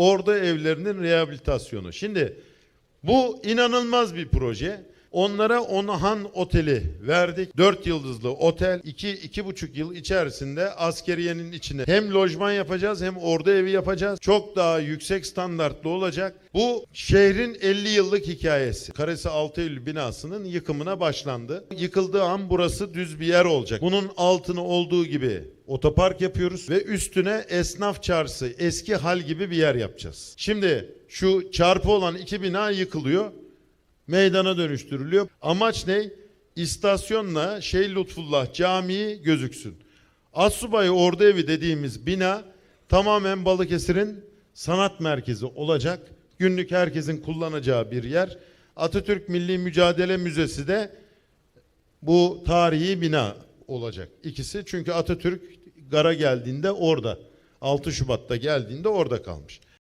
orada evlerinin rehabilitasyonu. Şimdi bu inanılmaz bir proje. Onlara Onahan Oteli verdik. 4 yıldızlı otel. 2 iki, buçuk yıl içerisinde askeriyenin içine hem lojman yapacağız hem ordu evi yapacağız. Çok daha yüksek standartlı olacak. Bu şehrin 50 yıllık hikayesi. Karesi 6 Eylül binasının yıkımına başlandı. Yıkıldığı an burası düz bir yer olacak. Bunun altını olduğu gibi otopark yapıyoruz ve üstüne esnaf çarşısı eski hal gibi bir yer yapacağız. Şimdi şu çarpı olan iki bina yıkılıyor meydana dönüştürülüyor. Amaç ne? İstasyonla Şeyh Lütfullah Camii gözüksün. Assubay Ordu Evi dediğimiz bina tamamen Balıkesir'in sanat merkezi olacak. Günlük herkesin kullanacağı bir yer. Atatürk Milli Mücadele Müzesi de bu tarihi bina olacak. İkisi çünkü Atatürk gara geldiğinde orada. 6 Şubat'ta geldiğinde orada kalmış.